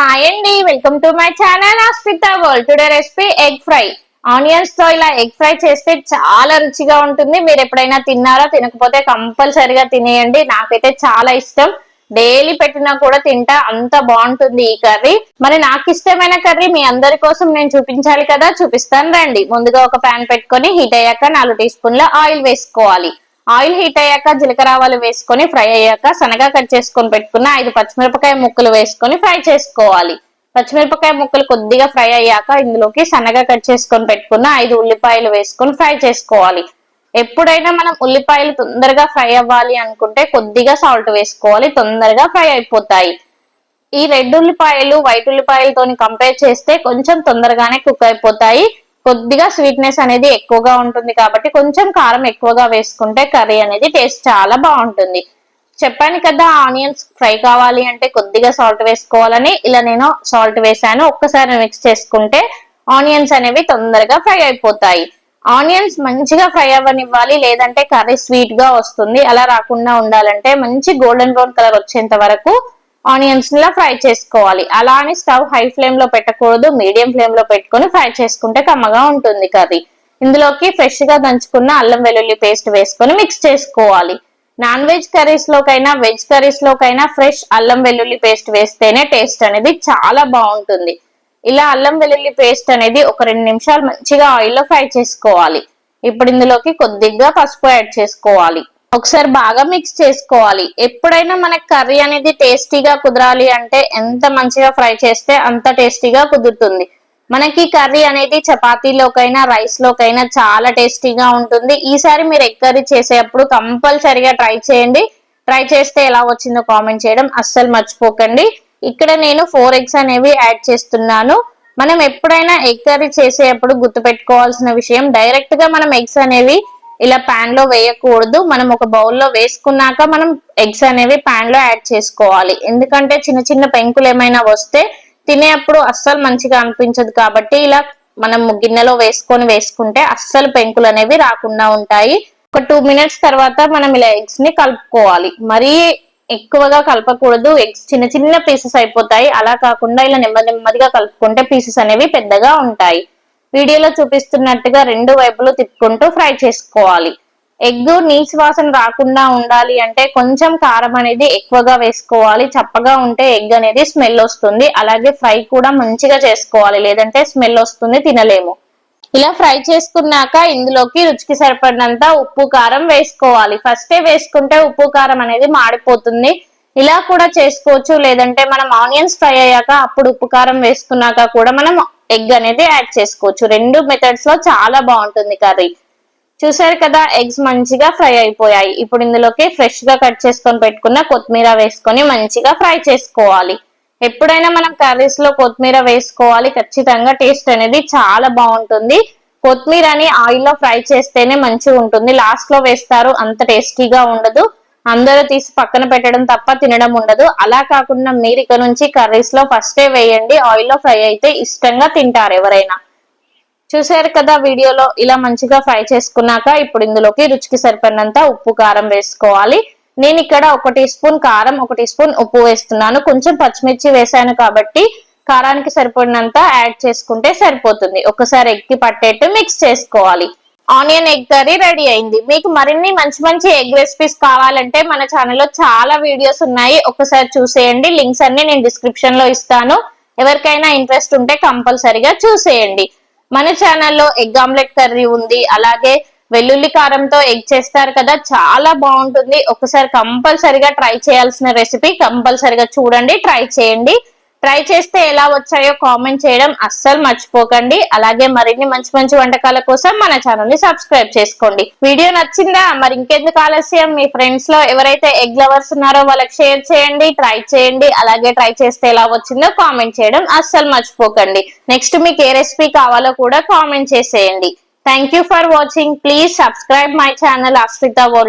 Hi అండి welcome to my channel Asmita world today recipe egg fry ఆనియన్స్తో ఇలా egg fry చేస్తే చాలా రుచిగా ఉంటుంది. మీరు ఎప్పుడైనా తిన్నారా తినకపోతే కంపల్సరిగా తినేయండి. నాకైతే చాలా ఇష్టం. డైలీ పెట్టినా కూడా తింటా. అంత బాగుంటుంది ఈ కర్రీ. మరి నాకు ఇష్టమైన కర్రీ మీ అందరి కోసం నేను చూపించాలి కదా. చూపిస్తాను రండి. ముందుగా ఒక ప్యాన్ పెట్టుకొని హీట్ అయ్యాక నాలుగు టీ స్పూన్ల ఆయిల్ వేసుకోవాలి. ఆయిల్ హీట్ అయ్యాక జీలకర్ర ఆవాలు వేసుకొని ఫ్రై అయ్యాక సన్నగా కట్ చేసుకొని పెట్టుకున్న ఐదు పచ్చిమిరపకాయ ముక్కలు వేసుకొని ఫ్రై చేసుకోవాలి. పచ్చిమిరపకాయ ముక్కలు కొద్దిగా ఫ్రై అయ్యాక ఇందులోకి సన్నగా కట్ చేసుకొని పెట్టుకున్న ఐదు ఉల్లిపాయలు వేసుకొని ఫ్రై చేసుకోవాలి. ఎప్పుడైనా మనం ఉల్లిపాయలు తొందరగా ఫ్రై అవ్వాలి అనుకుంటే కొద్దిగా సాల్ట్ వేసుకోవాలి తొందరగా ఫ్రై అయిపోతాయి. ఈ రెడ్ ఉల్లిపాయలు వైట్ ఉల్లిపాయలతో కంపేర్ చేస్తే కొంచెం తొందరగానే కుక్ అయిపోతాయి. కొద్దిగా స్వీట్నెస్ అనేది ఎక్కువగా ఉంటుంది కాబట్టి కొంచెం కారం ఎక్కువగా వేసుకుంటే కర్రీ అనేది టేస్ట్ చాలా బాగుంటుంది. చెప్పాను కదా ఆనియన్స్ ఫ్రై కావాలి అంటే కొద్దిగా సాల్ట్ వేసుకోవాలని. ఇలా నేను సాల్ట్ వేసాను. ఒక్కసారి మిక్స్ చేసుకుంటే ఆనియన్స్ అనేవి తొందరగా ఫ్రై అయిపోతాయి. ఆనియన్స్ మంచిగా ఫ్రై అవ్వనివ్వాలి లేదంటే కర్రీ స్వీట్గా వస్తుంది. అలా రాకుండా ఉండాలంటే మంచి గోల్డెన్ బ్రౌన్ కలర్ వచ్చేంత వరకు ఆనియన్స్ లా ఫ్రై చేసుకోవాలి. అలా అని స్టవ్ హై ఫ్లేమ్లో పెట్టకూడదు మీడియం ఫ్లేమ్లో పెట్టుకొని ఫ్రై చేసుకుంటే కమ్మగా ఉంటుంది కర్రీ. ఇందులోకి ఫ్రెష్గా దంచుకున్న అల్లం వెల్లుల్లి పేస్ట్ వేసుకొని మిక్స్ చేసుకోవాలి. నాన్ వెజ్ కర్రీస్ లోకైనా వెజ్ కర్రీస్ లోకైనా ఫ్రెష్ అల్లం వెల్లుల్లి పేస్ట్ వేస్తేనే టేస్ట్ అనేది చాలా బాగుంటుంది. ఇలా అల్లం వెల్లుల్లి పేస్ట్ అనేది ఒక రెండు నిమిషాలు మంచిగా ఆయిల్లో ఫ్రై చేసుకోవాలి. ఇప్పుడు ఇందులోకి కొద్దిగా పసుపు యాడ్ చేసుకోవాలి. ఒకసారి బాగా మిక్స్ చేసుకోవాలి. ఎప్పుడైనా మనకి కర్రీ అనేది టేస్టీగా కుదరాలి అంటే ఎంత మంచిగా ఫ్రై చేస్తే అంత టేస్టీగా కుదురుతుంది. మనకి కర్రీ అనేది చపాతీలోకైనా రైస్ లోకైనా చాలా టేస్టీగా ఉంటుంది. ఈసారి మీరు ఎగ్ కర్రీ చేసేటప్పుడు కంపల్సరిగా ట్రై చేయండి. ట్రై చేస్తే ఎలా వచ్చిందో కామెంట్ చేయడం అస్సలు మర్చిపోకండి. ఇక్కడ నేను ఫోర్ ఎగ్స్ అనేవి యాడ్ చేస్తున్నాను. మనం ఎప్పుడైనా ఎగ్ కర్రీ చేసేటప్పుడు గుర్తుపెట్టుకోవాల్సిన విషయం డైరెక్ట్గా మనం ఎగ్స్ అనేవి ఇలా పాన్లో వేయకూడదు. మనం ఒక బౌల్లో వేసుకున్నాక మనం ఎగ్స్ అనేవి పాన్లో యాడ్ చేసుకోవాలి. ఎందుకంటే చిన్న చిన్న పెంకులు ఏమైనా వస్తే తినేటప్పుడు అస్సలు మంచిగా అనిపించదు కాబట్టి ఇలా మనం గిన్నెలో వేసుకొని వేసుకుంటే అస్సలు పెంకులు అనేవి రాకుండా ఉంటాయి. ఒక టూ మినిట్స్ తర్వాత మనం ఇలా ఎగ్స్ని కలుపుకోవాలి. మరీ ఎక్కువగా కలపకూడదు. ఎగ్స్ చిన్న చిన్న పీసెస్ అయిపోతాయి. అలా కాకుండా ఇలా నెమ్మది నెమ్మదిగా కలుపుకుంటే పీసెస్ అనేవి పెద్దగా ఉంటాయి. వీడియోలో చూపిస్తున్నట్టుగా రెండు వైపులు తిప్పుకుంటూ ఫ్రై చేసుకోవాలి. ఎగ్ నీచు వాసన రాకుండా ఉండాలి అంటే కొంచెం కారం అనేది ఎక్కువగా వేసుకోవాలి. చప్పగా ఉంటే ఎగ్ అనేది స్మెల్ వస్తుంది. అలాగే ఫ్రై కూడా మంచిగా చేసుకోవాలి. లేదంటే స్మెల్ వస్తుంది తినలేము. ఇలా ఫ్రై చేసుకున్నాక ఇందులోకి రుచికి సరిపడినంత ఉప్పు కారం వేసుకోవాలి. ఫస్టే వేసుకుంటే ఉప్పు కారం అనేది మాడిపోతుంది. ఇలా కూడా చేసుకోవచ్చు. లేదంటే మనం ఆనియన్స్ ఫ్రై అయ్యాక అప్పుడు ఉప్పు కారం వేసుకున్నాక కూడా మనం ఎగ్ అనేది యాడ్ చేసుకోవచ్చు. రెండు మెథడ్స్లో చాలా బాగుంటుంది కర్రీ. చూసారు కదా ఎగ్స్ మంచిగా ఫ్రై అయిపోయాయి. ఇప్పుడు ఇందులోకి ఫ్రెష్గా కట్ చేసుకొని పెట్టుకున్న కొత్తిమీర వేసుకొని మంచిగా ఫ్రై చేసుకోవాలి. ఎప్పుడైనా మనం కర్రీస్లో కొత్తిమీర వేసుకోవాలి ఖచ్చితంగా టేస్ట్ అనేది చాలా బాగుంటుంది. కొత్తిమీరని ఆయిల్లో ఫ్రై చేస్తేనే మంచిగా ఉంటుంది. లాస్ట్లో వేస్తారు అంత టేస్టీగా ఉండదు. అందరూ తీసి పక్కన పెట్టడం తప్ప తినడం ఉండదు. అలా కాకుండా మీరు ఇక నుంచి కర్రీస్లో ఫస్టే వేయండి. ఆయిల్లో ఫ్రై అయితే ఇష్టంగా తింటారు ఎవరైనా. చూసారు కదా వీడియోలో ఇలా మంచిగా ఫ్రై చేసుకున్నాక ఇప్పుడు ఇందులోకి రుచికి సరిపడినంత ఉప్పు కారం వేసుకోవాలి. నేను ఇక్కడ ఒక టీ స్పూన్ కారం ఒక టీ స్పూన్ ఉప్పు వేస్తున్నాను. కొంచెం పచ్చిమిర్చి వేసాను కాబట్టి కారానికి సరిపడినంత యాడ్ చేసుకుంటే సరిపోతుంది. ఒకసారి ఎక్కి పట్టేట్టు మిక్స్ చేసుకోవాలి. ఆనియన్ ఎగ్ కర్రీ రెడీ అయింది. మీకు మరిన్ని మంచి మంచి ఎగ్ రెసిపీస్ కావాలంటే మన ఛానల్లో చాలా వీడియోస్ ఉన్నాయి. ఒకసారి చూసేయండి. లింక్స్ అన్ని నేను డిస్క్రిప్షన్లో ఇస్తాను. ఎవరికైనా ఇంట్రెస్ట్ ఉంటే కంపల్సరిగా చూసేయండి. మన ఛానల్లో ఎగ్ ఆమ్లెట్ కర్రీ ఉంది. అలాగే వెల్లుల్లి కారంతో ఎగ్ చేస్తారు కదా. చాలా బాగుంటుంది. ఒకసారి కంపల్సరిగా ట్రై చేయాల్సిన రెసిపీ కంపల్సరిగా చూడండి ట్రై చేయండి. ట్రై చేస్తే ఎలా వచ్చాయో కామెంట్ చేయడం అస్సలు మర్చిపోకండి. అలాగే మరిన్ని మంచి మంచి వంటకాల కోసం మన ఛానల్ని సబ్స్క్రైబ్ చేసుకోండి. వీడియో నచ్చిందా? మరి ఇంకెందుకు ఆలస్యం? మీ ఫ్రెండ్స్లో ఎవరైతే ఎగ్ లవర్స్ ఉన్నారో వాళ్ళకి షేర్ చేయండి ట్రై చేయండి. అలాగే ట్రై చేస్తే ఎలా వచ్చిందో కామెంట్ చేయడం అస్సలు మర్చిపోకండి. నెక్స్ట్ మీకు ఏ రెసిపీ కావాలో కూడా కామెంట్ చేసేయండి. Thank for watching please subscribe my channel Ashrita world